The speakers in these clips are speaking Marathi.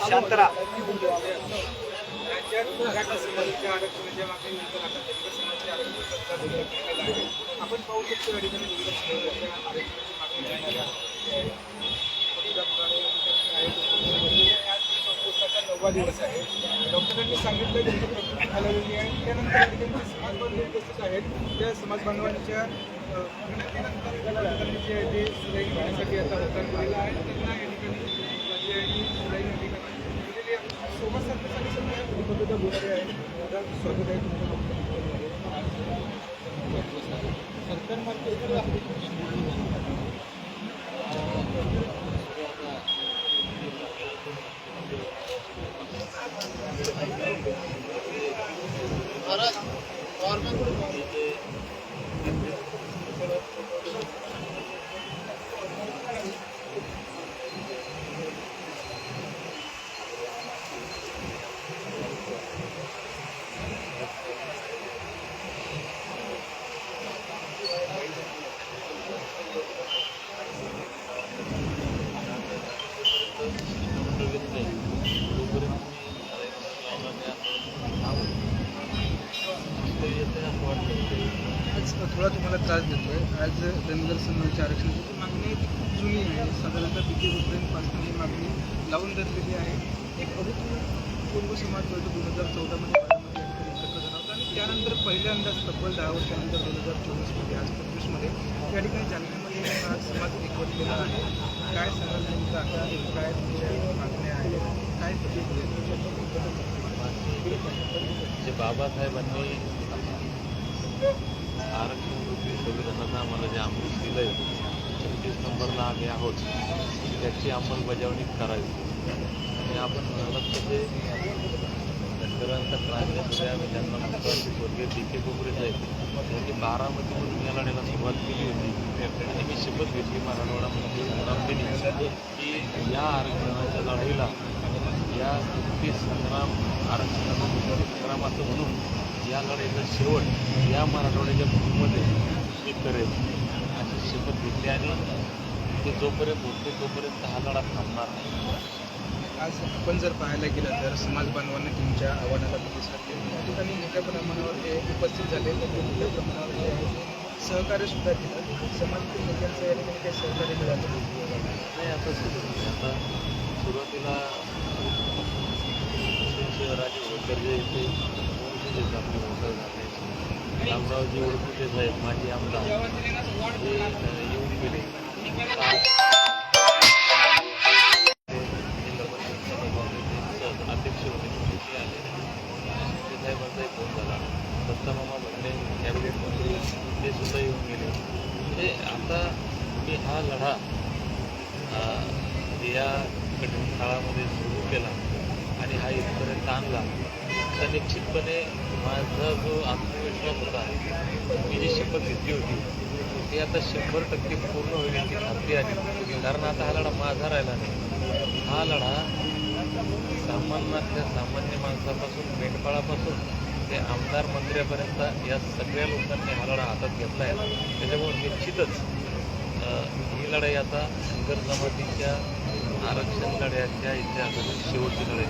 शांतरा. आहे आपण पाहू शकतो या ठिकाणी आज नववा दिवस आहे डॉक्टरांनी सांगितलं त्यांची प्रकृती खालावलेली आहे त्यानंतर समाज बांधव उपस्थित आहेत त्या समाज बांधवांच्या विनंतीनंतर जे आहे ते शिलाई घेण्यासाठी आता होता दिलेला आहे त्यांना या ठिकाणी शिलाई सोबत सरकारसाठी सगळ्या पद्धतीचा गोष्टी आहेत. स्वागत आहे तुमचं सरकारमार्फत थोडा तुम्हाला आहे देतोय. आज धनगर समाजाच्या आरक्षणाची मागणी जुनी आहे. साधारणतः किती रुपयांपासून ही मागणी लावून धरलेली आहे. एक अभूतपूर्व समाज गट दोन हजार चौदामध्ये बारामध्ये एकत्र झाला होता आणि त्यानंतर पहिल्यांदाच तब्बल दहा वर्षानंतर दोन हजार चोवीसमध्ये आज पंचवीसमध्ये त्या ठिकाणी जालन्यामध्ये हा समाज एकवटलेला आहे. काय सांगाल नेमकं आता? काय तुमच्या मागण्या आहेत? काय प्रतिक्रिया जे बाबासाहेबांनी आरक्षण रूपी संविधानानं आम्हाला जे अमृत दिलं आहे छत्तीस नंबरला आम्ही आहोत त्याची अंमलबजावणी करावी. आणि आपण म्हणालात तसे शेतकऱ्यांचा क्रांती आम्ही त्यांना म्हणतो स्वर्गीय डी के कोपरे साहेब त्यांनी बारामतीमधून या लढ्याला सुरुवात केली होती. आणि मी शपथ घेतली मराठवाडामध्ये मुलांनी की या आरक्षणाच्या लढाईला या मुक्ती संग्राम आरक्षणाचा मुक्ती संग्राम असं म्हणून या लढाईचा शेवट या मराठवाड्याच्या भूमीमध्ये मी करेल. अशी शपथ घेतली आणि ते जोपर्यंत होते तोपर्यंत हा लढा थांबणार नाही. आज आपण जर पाहायला गेलं तर समाज बांधवांनी तुमच्या आव्हानाला प्रतिसाद दिला. या ठिकाणी मोठ्या प्रमाणावर ते उपस्थित झाले. मोठ्या प्रमाणावर सहकार्य सुद्धा केलं. समाजातील नेत्यांचं या ठिकाणी काही सहकार्य मिळालं नाही. आता आता सुरुवातीला शहराचे होळकर जे ओळखीचे आपले होळकर झाले रामरावजी ओळखीचे साहेब माजी आमदार. हे येऊन गेले जिल्हा अध्यक्ष होते ते आले ते साहेबांचाही फोन झाला दत्तामामा भंडे कॅबिनेट मंत्री ते सुद्धा येऊन गेले. म्हणजे आता मी हा लढा या कठीण काळामध्ये सुरू केला. आणि हा इथपर्यंत आणला. तर निश्चितपणे माझा जो आत्मविश्वास होता मी जी शपथ घेतली होती ती आता शंभर टक्के पूर्ण होईल याची खात्री आली कारण आता हा लढा माझा राहिला नाही. हा लढा सामान्यातल्या सामान्य माणसापासून मेंढपाळापासून ते आमदार मंत्र्यापर्यंत या सगळ्या लोकांनी हा लढा हातात घेतला आहे. त्याच्यामुळे निश्चितच ही लढाई आता धनगर जमातीच्या आरक्षण लढ्याच्या इतिहासातील शेवटची लढाई.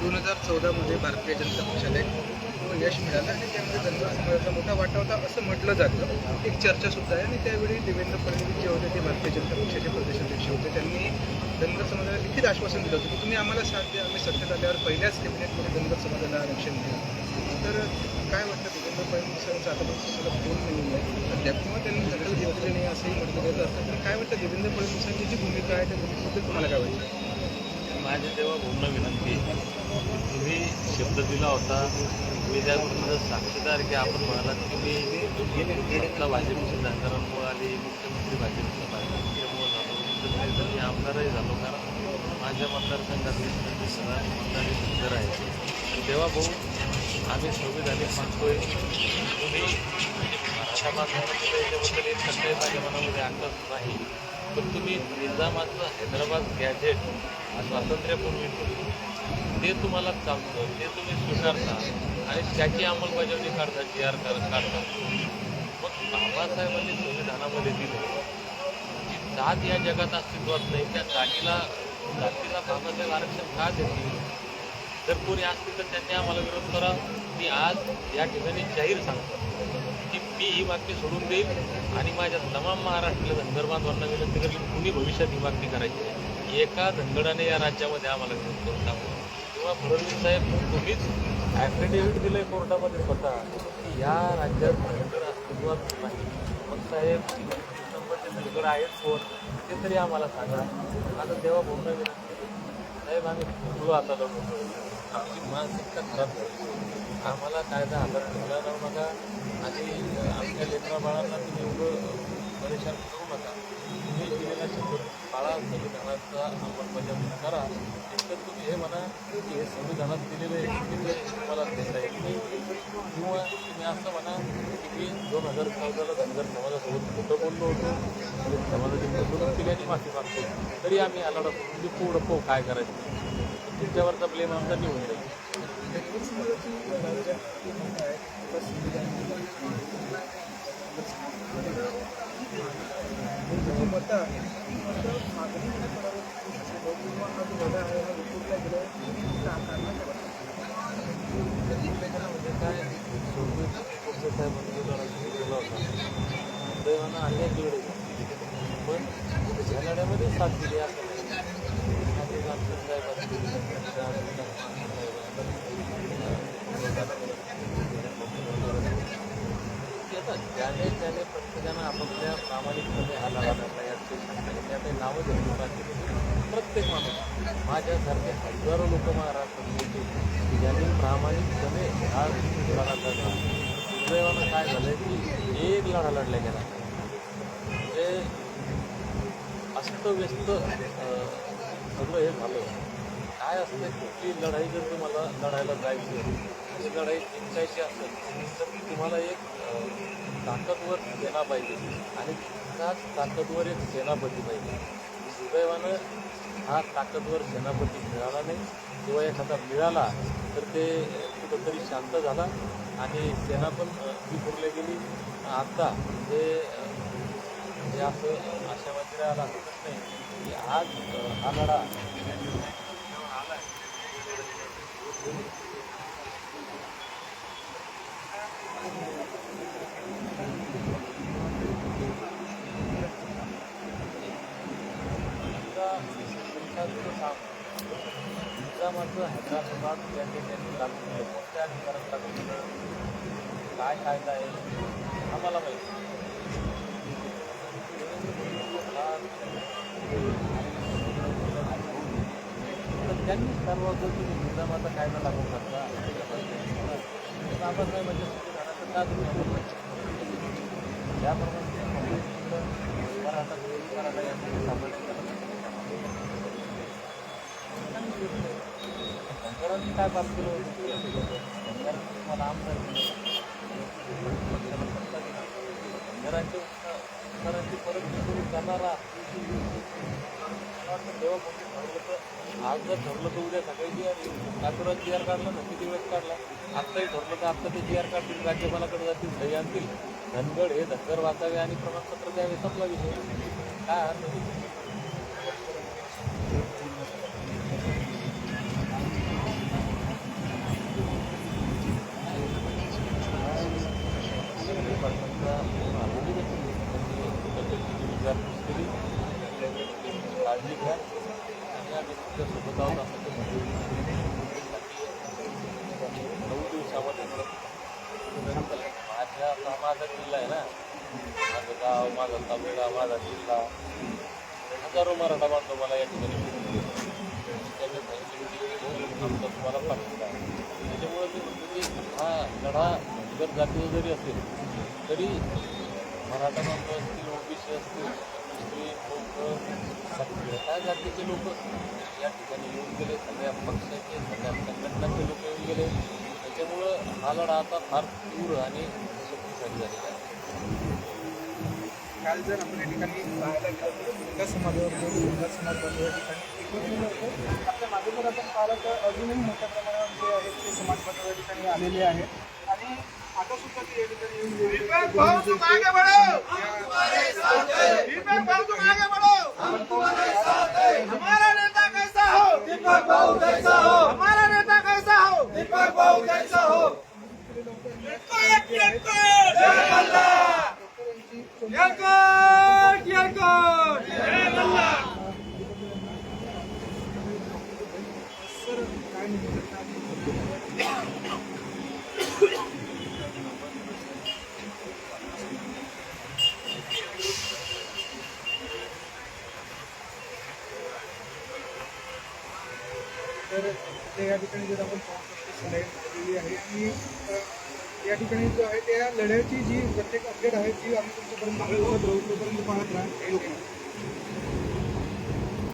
दोन हजार चौदामध्ये भारतीय जनता पक्षाला एक यश मिळालं आणि त्यामध्ये जनता मोठा वाटा होता असं म्हटलं जातं. एक चर्चा सुद्धा आहे आणि त्यावेळी देवेंद्र फडणवीस जे होते ते भारतीय जनता पक्षाचे प्रदेशाध्यक्ष होते. त्यांनी धनगर समाजाला लिखित आश्वासन दिलं होतं की तुम्ही आम्हाला साथ द्या. आम्ही सत्तेत आल्यावर पहिल्याच कॅबिनेटमध्ये धनगर समाजाला आरक्षण दिलं तर काय वाटतं देवेंद्र फडणवीसांचा आतापर्यंत फोन नाही आहे अद्याप किंवा त्यांनी दखल घेतलेली नाही असंही म्हटलं जातं. असतं पण काय वाटतं देवेंद्र फडणवीसांची जी भूमिका आहे त्या भूमिकेबद्दल तुम्हाला काय वाटतं? माझी तेव्हा पूर्ण विनंती तुम्ही शब्द दिला होता. मी त्या गोष्टीचा साक्षीदार की आपण म्हणालात की मी सत्ता भाजपची धनगरांमुळे आली मुख्यमंत्री भाजपचा भाजपमुळे झालो. तर मी आमदारही झालो कारण माझ्या मतदारसंघातले सगळ्या मतदारी सुंदर आहे आणि तेव्हा भाऊ आम्ही संविधानिक मागतोय तुम्ही मराठा याच्याबद्दल एक सगळे माझ्या मनामध्ये आणत नाही. पण तुम्ही निजामाचं हैदराबाद गॅजेट स्वातंत्र्यापूर्वी स्वातंत्र्यपूर्वी ते तुम्हाला चालतं ते तुम्ही स्वीकारता आणि त्याची अंमलबजावणी काढता जी आर काढता. मग बाबासाहेबांनी संविधानामध्ये दिलं जी जात या जगात अस्तित्वात नाही त्या जातीला जातीला बाबासाहेब आरक्षण का देतील? जर कोणी असतील तर त्यांनी आम्हाला विरोध करा. मी आज या ठिकाणी जाहीर सांगतो. मी ही मागणी सोडून देईल आणि माझ्या तमाम महाराष्ट्रातल्या धनगर विनंती करेल कुणी भविष्यात ही मागणी करायची नाही. एका धनगडाने या राज्यामध्ये आम्हाला घेऊन करून टाकलं किंवा फडणवीस साहेब तुम्हीच ॲफिडेव्हिट आहे कोर्टामध्ये स्वतः. की या राज्यात धनगड अस्तित्वात नाही. मग साहेब नंबरचे धनगड आहेत कोण? ते तरी आम्हाला सांगा. आता तेव्हा बोलणं विनंती साहेब आम्ही चुकलो आता लोक आमची मानसिकता खराब झाली. आम्हाला कायदा हातात ठेवला जाऊ नका आणि बाळांना तुम्ही एवढं परेशान करू नका. तुम्ही दिलेला शब्द बाळा संविधानाचा अंमलबजावणी करा. एकतर तुम्ही हे म्हणा की हे संविधानात दिलेलं आहे चुकीचं आहे, तुम्हाला देता येत नाही. किंवा तुम्ही असं म्हणा की मी दोन हजार चौदाला धनगर समाजासोबत खोटं बोललो होतो. समाजाची फसवणूक केली आणि माफी मागतो. तरी आम्ही आला म्हणजे पूर्ण पो काय करायचं? तुमच्यावरचा ब्लेम आमचा निघून जाईल. मागणी काय करावी किंवा हा जो आहे हा विपुलला गेला का कारणाच्या दैवानं अन्याय पण ह्या लढ्यामध्ये साथ दिली असं नाही आता जामशेद साहेब असतील, त्या आमच्या येतात ज्याने त्याने प्रत्येकानं आपापल्या प्रामाणिकपणे हा लढा लढला याची त्या आता नावं घेतली लोकांची प्रत्येक माणूस माझ्यासारखे हजारो लोक महाराष्ट्रात की ज्यांनी प्रामाणिकपणे हा लढा लढला दुर्दैवानं काय झालं की एक लढा लढला गेला. म्हणजे अस्तव्यस्त सगळं हे झालं. काय असतं कुठली लढाई जर तुम्हाला लढायला जायची आणि लढाई जिंकायची असेल तर तुम्हाला एक ताकदवर सेना पाहिजे आणि त्याच ताकदवर एक सेनापती पाहिजे. सुदैवानं हा ताकदवर सेनापती मिळाला नाही. किंवा एखादा मिळाला तर ते कुठंतरी शांत झाला आणि सेना पण अं, विखुरली गेली. आता म्हणजे म्हणजे असं अशा मंदिराला आला हरकत नाही. की आज हा लढा आता निजामाचं हैदराबाद या ठिकाणी लागू केलं कोणत्या अधिकारात लागू केलं काय कायदा आहे? आम्हाला माहिती तर त्यांनी ठरवलं तुम्ही निजामाचा कायदा लागू करता. आपण नाही म्हणजे संविधानाचं का तुम्ही त्याप्रमाणे ते काँग्रेसकडं मराठा मराठा यांनी सामाजिक शंकरांनी काय बात केलं होतं? शंकरांनी तुम्हाला आमदार केलं पक्षाला सत्ता दिली शंकरांच्या शंकरांची परत करून करणारा तेव्हा कोणी ठरवलं तर आज जर ठरलं तर उद्या सकाळी जी आर येईल लातूरात जी आर काढला ना किती वेळेस काढला आत्ताही ठरलं तर आत्ता ते जी आर काढतील राज्यपालाकडे जातील सही आणतील धनगड हे धनगर वाचावे आणि प्रमाणपत्र द्यावे संपला विषय. काय अर्थ नाही. डिपार्टमेंटचा फोन आलेली व्यक्ती त्यांनी तब्येतीची विचारपूस केली काळजी घ्या आणि आम्ही तुमच्यासोबत आहोत असं ते म्हणजे नऊ दिवसामध्ये माझ्या आता माझा जिल्हा आहे ना माझा तालुका माझा जिल्हा. हजारो मराठा बांधव मला या ठिकाणी भेटून त्यांनी सांगितलं आमचा तुम्हाला पाठिंबा त्याच्यामुळे मी म्हणतो की हा लढा जर जातीचा जरी असेल तरी मराठा बांधव असतील ओबीसी असतील मुस्लिम लोक सगळ्या जातीचे लोक या ठिकाणी येऊन गेले. सगळ्या पक्षाचे सगळ्या संघटनाचे लोक येऊन गेले. त्याच्यामुळं हा लढा आता फार तीव्र आणि शक्तिशाली झालेला आहे. काल जर आपण या ठिकाणी पाहायला गेलो तर दुर्गा समाजावर जो दुर्गा समाज बांधव या ठिकाणी आपल्या मागे जर आपण पाहिलं तर अजूनही मोठ्या प्रमाणावर जे आहेत ते समाज बांधव या ठिकाणी आलेले आहेत. आणि आता सुद्धा नेतृत्वात या ठिकाणी येऊन दीपक भाऊ कैसा हो हमारा नेता कैसा हो दीपक भाऊ कैसा हो सर काय निमित्त तर त्या ठिकाणी जर आपण पाहू शकतो सलाईन लागलेली आहे. आणि या ठिकाणी जो आहे त्या लढ्याची जी प्रत्येक अपडेट आहे ती आम्ही तुमच्यापर्यंत पाहत राहा.